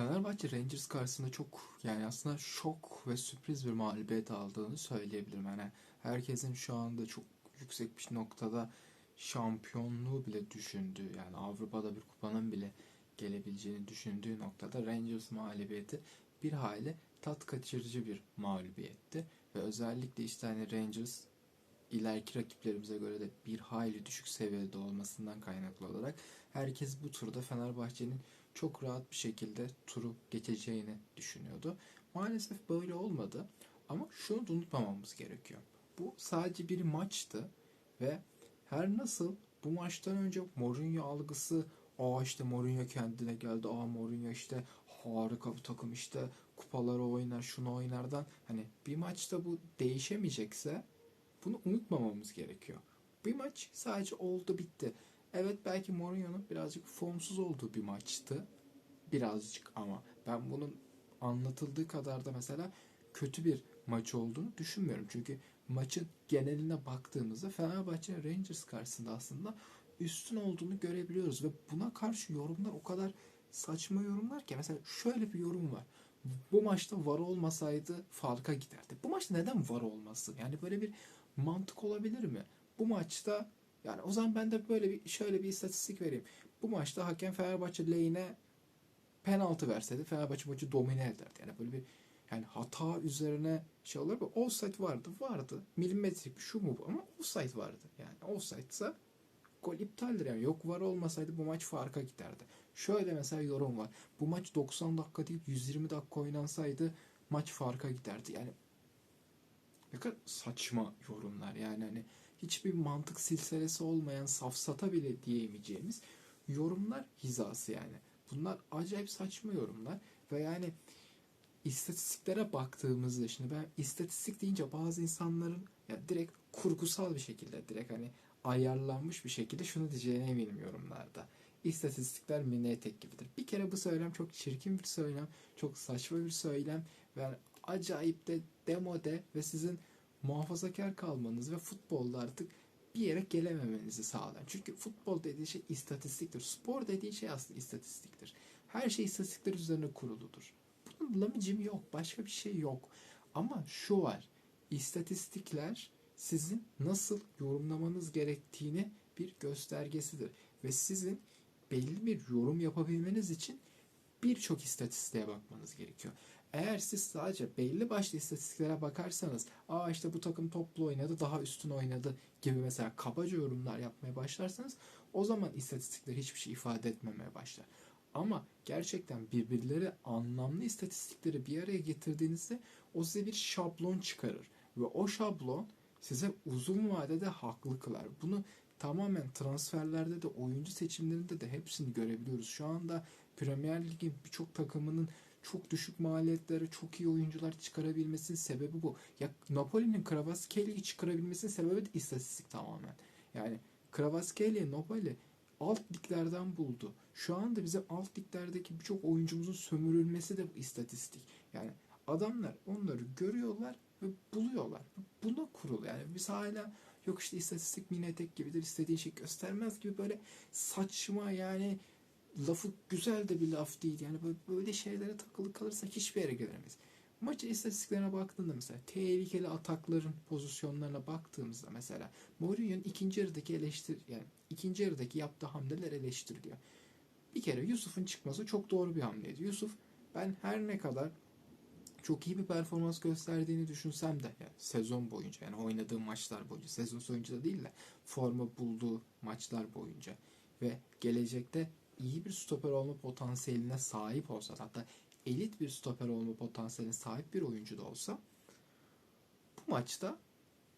Fenerbahçe Rangers karşısında çok yani aslında şok ve sürpriz bir mağlubiyet aldığını söyleyebilirim. Yani herkesin şu anda çok yüksek bir noktada şampiyonluğu bile düşündüğü yani Avrupa'da bir kupanın bile gelebileceğini düşündüğü noktada Rangers mağlubiyeti bir hayli tat kaçırıcı bir mağlubiyetti. Ve özellikle işte hani Rangers ileriki rakiplerimize göre de bir hayli düşük seviyede olmasından kaynaklı olarak herkes bu turda Fenerbahçe'nin çok rahat bir şekilde turu geçeceğini düşünüyordu. Maalesef böyle olmadı. Ama şunu da unutmamamız gerekiyor. Bu sadece bir maçtı ve her nasıl bu maçtan önce Mourinho algısı Aa işte Mourinho kendine geldi. Aa Mourinho işte harika bir takım işte kupaları oynar şunu oynardan hani bir maçta bu değişemeyecekse bunu unutmamamız gerekiyor. Bir maç sadece oldu bitti. Evet belki Mourinho'nun birazcık formsuz olduğu bir maçtı. Birazcık ama ben bunun anlatıldığı kadar da mesela kötü bir maç olduğunu düşünmüyorum. Çünkü maçın geneline baktığımızda Fenerbahçe Rangers karşısında aslında üstün olduğunu görebiliyoruz ve buna karşı yorumlar o kadar saçma yorumlar ki mesela şöyle bir yorum var. Bu maçta var olmasaydı farka giderdi. Bu maçta neden var olmasın? Yani böyle bir mantık olabilir mi? Bu maçta yani o zaman ben de böyle bir şöyle bir istatistik vereyim. Bu maçta hakem Fenerbahçe lehine penaltı verseydi Fenerbahçe maçı domine ederdi. Yani böyle bir yani hata üzerine şey olur mu? Offside vardı. Vardı. Milimetrik şu mu bu? Ama offside vardı. Yani offside ise gol iptaldir. Yani yok var olmasaydı bu maç farka giderdi. Şöyle mesela yorum var. Bu maç 90 dakika değil 120 dakika oynansaydı maç farka giderdi. Yani ne kadar saçma yorumlar. Yani hani hiçbir mantık silsilesi olmayan safsata bile diyemeyeceğimiz yorumlar hizası yani. Bunlar acayip saçma yorumlar ve yani istatistiklere baktığımızda şimdi ben istatistik deyince bazı insanların ya direkt kurgusal bir şekilde direkt hani ayarlanmış bir şekilde şunu diyeceğine eminim yorumlarda. İstatistikler mini etek gibidir. Bir kere bu söylem çok çirkin bir söylem, çok saçma bir söylem ve yani acayip de demode ve sizin muhafazakar kalmanız ve futbolda artık bir yere gelememenizi sağlar. Çünkü futbol dediği şey istatistiktir. Spor dediği şey aslında istatistiktir. Her şey istatistikler üzerine kuruludur. Bunun lamıcım yok. Başka bir şey yok. Ama şu var. İstatistikler sizin nasıl yorumlamanız gerektiğini bir göstergesidir. Ve sizin belli bir yorum yapabilmeniz için birçok istatistiğe bakmanız gerekiyor. Eğer siz sadece belli başlı istatistiklere bakarsanız, aa işte bu takım toplu oynadı, daha üstün oynadı gibi mesela kabaca yorumlar yapmaya başlarsanız o zaman istatistikler hiçbir şey ifade etmemeye başlar. Ama gerçekten birbirleri anlamlı istatistikleri bir araya getirdiğinizde o size bir şablon çıkarır. Ve o şablon size uzun vadede haklı kılar. Bunu tamamen transferlerde de oyuncu seçimlerinde de hepsini görebiliyoruz. Şu anda Premier Lig'in birçok takımının çok düşük maliyetlere çok iyi oyuncular çıkarabilmesinin sebebi bu. Ya Napoli'nin Kvaratskhelic'i çıkarabilmesinin sebebi de istatistik tamamen. Yani Kvaratskhelic'i Napoli alt liglerden buldu. Şu anda bizim alt liglerdeki birçok oyuncumuzun sömürülmesi de bu istatistik. Yani adamlar onları görüyorlar ve buluyorlar. Buna kurulu. Yani biz hala yok işte istatistik mini etek gibidir istediğin şey göstermez gibi böyle saçma yani lafı güzel de bir laf değil. Yani böyle, şeylere takılı kalırsak hiçbir yere gelemeyiz. Maçın istatistiklerine baktığında mesela tehlikeli atakların pozisyonlarına baktığımızda mesela Mourinho'nun ikinci yarıdaki eleştir yani ikinci yarıdaki yaptığı hamleler eleştiriliyor. Bir kere Yusuf'un çıkması çok doğru bir hamleydi. Yusuf ben her ne kadar çok iyi bir performans gösterdiğini düşünsem de yani sezon boyunca yani oynadığı maçlar boyunca sezon sonucu da değil de forma bulduğu maçlar boyunca ve gelecekte iyi bir stoper olma potansiyeline sahip olsa hatta elit bir stoper olma potansiyeline sahip bir oyuncu da olsa bu maçta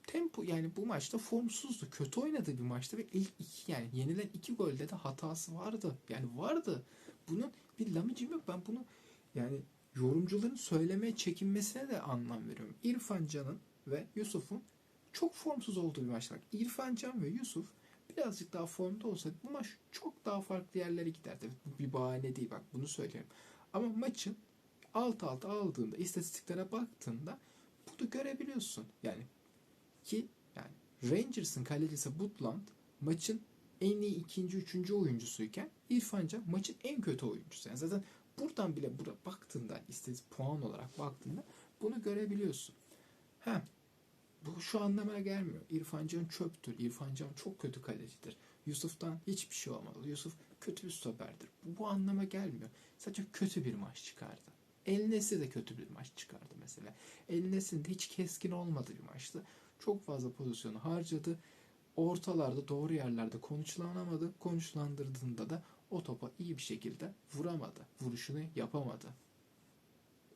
tempo yani bu maçta formsuzdu. Kötü oynadığı bir maçta ve ilk iki yani yenilen iki golde de hatası vardı. Yani vardı. Bunun bir lamıcım yok. Ben bunu yani yorumcuların söylemeye çekinmesine de anlam veriyorum. İrfan Can'ın ve Yusuf'un çok formsuz olduğu bir maç var. İrfan Can ve Yusuf birazcık daha formda olsaydı bu maç çok daha farklı yerlere giderdi. Bu bir bahane değil bak bunu söylüyorum. Ama maçın alt alta aldığında istatistiklere baktığında bunu görebiliyorsun. Yani ki yani Rangers'ın kalecisi Butland maçın en iyi ikinci, üçüncü oyuncusuyken İrfan Can maçın en kötü oyuncusu. Yani zaten buradan bile bura baktığında istatistik puan olarak baktığında bunu görebiliyorsun. Hem bu şu anlamaya gelmiyor. İrfan Can çöptür. İrfan Can çok kötü kalecidir. Yusuf'tan hiçbir şey olmadı. Yusuf kötü bir stoperdir. Bu, bu anlama gelmiyor. Sadece kötü bir maç çıkardı. El Nesri de kötü bir maç çıkardı mesela. El Nesri'nin de hiç keskin olmadı bir maçtı. Çok fazla pozisyonu harcadı. Ortalarda doğru yerlerde konuşlanamadı. Konuşlandırdığında da o topa iyi bir şekilde vuramadı. Vuruşunu yapamadı.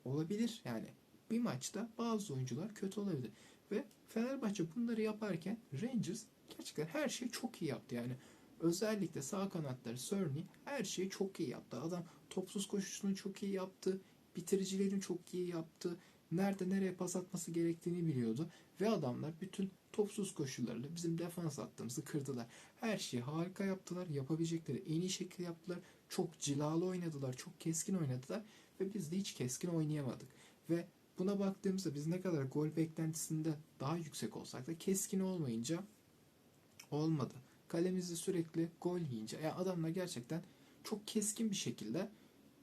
Olabilir yani. Bir maçta bazı oyuncular kötü olabilir. Fenerbahçe bunları yaparken Rangers gerçekten her şeyi çok iyi yaptı. Yani özellikle sağ kanatları Cerny her şeyi çok iyi yaptı. Adam topsuz koşusunu çok iyi yaptı. Bitiricilerini çok iyi yaptı. Nerede nereye pas atması gerektiğini biliyordu. Ve adamlar bütün topsuz koşullarla bizim defans attığımızı kırdılar. Her şeyi harika yaptılar. Yapabilecekleri en iyi şekilde yaptılar. Çok cilalı oynadılar. Çok keskin oynadılar. Ve biz de hiç keskin oynayamadık. Ve buna baktığımızda biz ne kadar gol beklentisinde daha yüksek olsak da keskin olmayınca olmadı. Kalemizde sürekli gol yiyince yani adamlar gerçekten çok keskin bir şekilde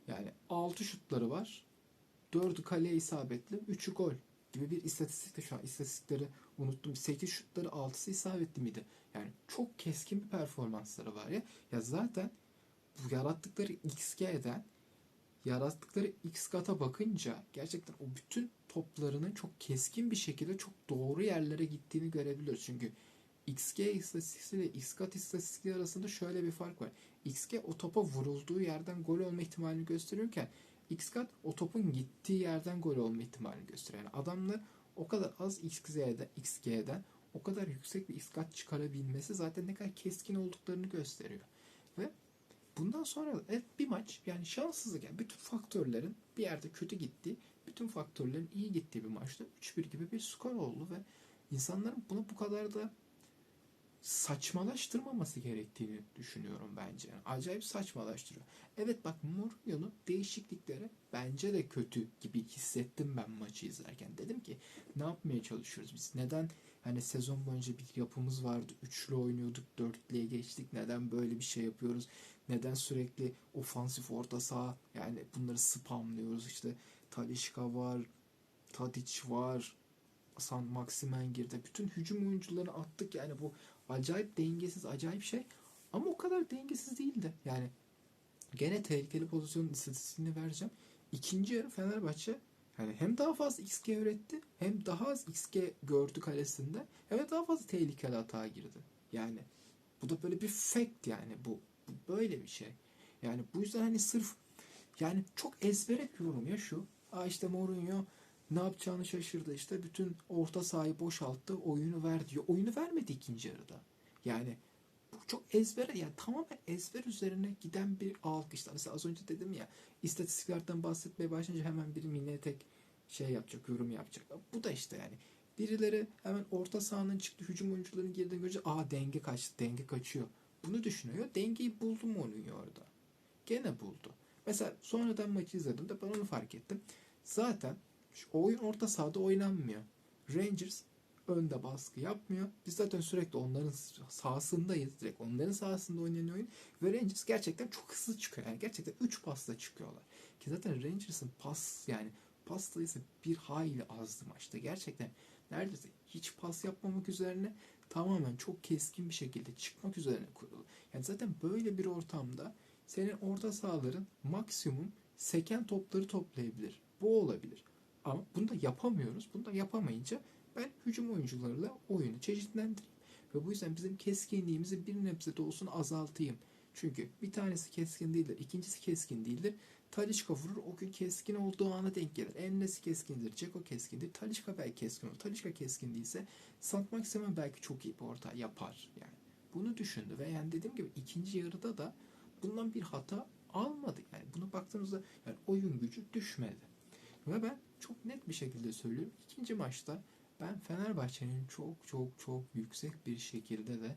yani 6 şutları var. 4'ü kaleye isabetli, 3'ü gol gibi bir istatistikte şu an istatistikleri unuttum. 8 şutları 6'sı isabetli miydi? Yani çok keskin bir performansları var ya. Ya zaten bu yarattıkları XG'den yarattıkları X kata bakınca gerçekten o bütün toplarının çok keskin bir şekilde çok doğru yerlere gittiğini görebiliyoruz. Çünkü XG istatistiği ile X kat istatistiği arasında şöyle bir fark var. XG o topa vurulduğu yerden gol olma ihtimalini gösterirken X kat o topun gittiği yerden gol olma ihtimalini gösteriyor. Yani adamlar o kadar az XG'den, XG'den o kadar yüksek bir X kat çıkarabilmesi zaten ne kadar keskin olduklarını gösteriyor. Bundan sonra evet bir maç yani şanssızlık yani bütün faktörlerin bir yerde kötü gittiği, bütün faktörlerin iyi gittiği bir maçta 3-1 gibi bir skor oldu ve insanların bunu bu kadar da saçmalaştırmaması gerektiğini düşünüyorum bence. Yani acayip saçmalaştırıyor. Evet bak Mourinho'nun değişiklikleri bence de kötü gibi hissettim ben maçı izlerken. Dedim ki ne yapmaya çalışıyoruz biz? Neden hani sezon boyunca bir yapımız vardı. Üçlü oynuyorduk, dörtlüye geçtik. Neden böyle bir şey yapıyoruz? Neden sürekli ofansif orta saha yani bunları spamlıyoruz işte Talişka var, Tadic var, San Maximen girdi. Bütün hücum oyuncularını attık yani bu acayip dengesiz, acayip şey. Ama o kadar dengesiz değildi. Yani gene tehlikeli pozisyonun istatistiğini vereceğim. İkinci yarı Fenerbahçe yani hem daha fazla XG üretti hem daha az XG gördü kalesinde hem de daha fazla tehlikeli hata girdi. Yani bu da böyle bir fact yani bu, bu böyle bir şey. Yani bu yüzden hani sırf yani çok ezbere bir yorum ya şu. Aa işte Mourinho ne yapacağını şaşırdı işte bütün orta sahayı boşalttı oyunu ver diyor. Oyunu vermedi ikinci yarıda. Yani bu çok ezbere yani tamamen ezber üzerine giden bir algı Mesela az önce dedim ya istatistiklerden bahsetmeye başlayınca hemen bir minnetek şey yapacak, yorum yapacak. Bu da işte yani birileri hemen orta sahanın çıktı hücum oyuncularının girdiğini görünce aa denge kaçtı, denge kaçıyor. Bunu düşünüyor. Dengeyi buldu mu oynuyor orada? Gene buldu. Mesela sonradan maçı izledim de ben onu fark ettim. Zaten şu oyun orta sahada oynanmıyor. Rangers önde baskı yapmıyor. Biz zaten sürekli onların sahasındayız. Direkt onların sahasında oynayan oyun. Ve Rangers gerçekten çok hızlı çıkıyor. Yani gerçekten 3 pasla çıkıyorlar. Ki zaten Rangers'ın pas yani pas sayısı bir hayli azdı maçta. Gerçekten neredeyse hiç pas yapmamak üzerine tamamen çok keskin bir şekilde çıkmak üzerine kurulu. Yani zaten böyle bir ortamda senin orta sahaların maksimum seken topları toplayabilir. Bu olabilir. Ama bunu da yapamıyoruz. Bunu da yapamayınca ben hücum oyuncularıyla oyunu çeşitlendireyim. Ve bu yüzden bizim keskinliğimizi bir nebze de olsun azaltayım. Çünkü bir tanesi keskin değildir, ikincisi keskin değildir. Talişka vurur, o gün keskin olduğu ana denk gelir. Ennesi keskindir, Ceko keskindir, Talişka belki keskin olur. Talişka keskin değilse Sant Maximen belki çok iyi bir orta yapar. Yani bunu düşündü ve yani dediğim gibi ikinci yarıda da bundan bir hata almadı. Yani bunu baktığımızda yani oyun gücü düşmedi. Ve ben çok net bir şekilde söylüyorum. İkinci maçta ben Fenerbahçe'nin çok çok çok yüksek bir şekilde de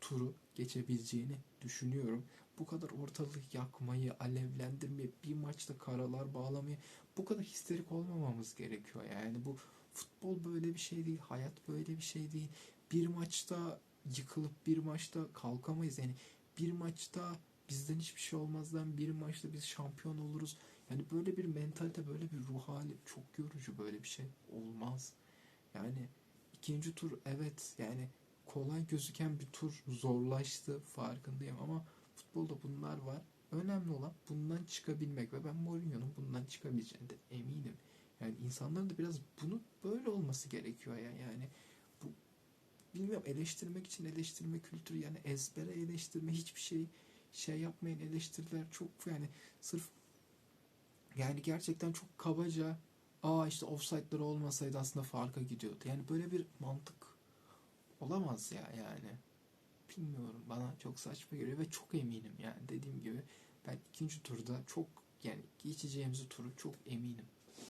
turu geçebileceğini düşünüyorum. Bu kadar ortalık yakmayı, alevlendirmeyi, bir maçta karalar bağlamayı bu kadar histerik olmamamız gerekiyor. Yani bu futbol böyle bir şey değil, hayat böyle bir şey değil. Bir maçta yıkılıp bir maçta kalkamayız. Yani bir maçta bizden hiçbir şey olmazdan bir maçta biz şampiyon oluruz. Yani böyle bir mentalite, böyle bir ruh hali çok yorucu böyle bir şey olmaz. Yani ikinci tur evet yani kolay gözüken bir tur zorlaştı farkındayım ama futbolda bunlar var. Önemli olan bundan çıkabilmek ve ben Mourinho'nun bundan çıkabileceğine de eminim. Yani insanların da biraz bunu böyle olması gerekiyor ya yani bu bilmiyorum eleştirmek için eleştirme kültürü yani ezbere eleştirme hiçbir şey şey yapmayın eleştiriler çok yani sırf yani gerçekten çok kabaca aa işte offside'ları olmasaydı aslında farka gidiyordu. Yani böyle bir mantık olamaz ya yani. Bilmiyorum bana çok saçma geliyor ve çok eminim yani dediğim gibi ben ikinci turda çok yani geçeceğimizi turu çok eminim.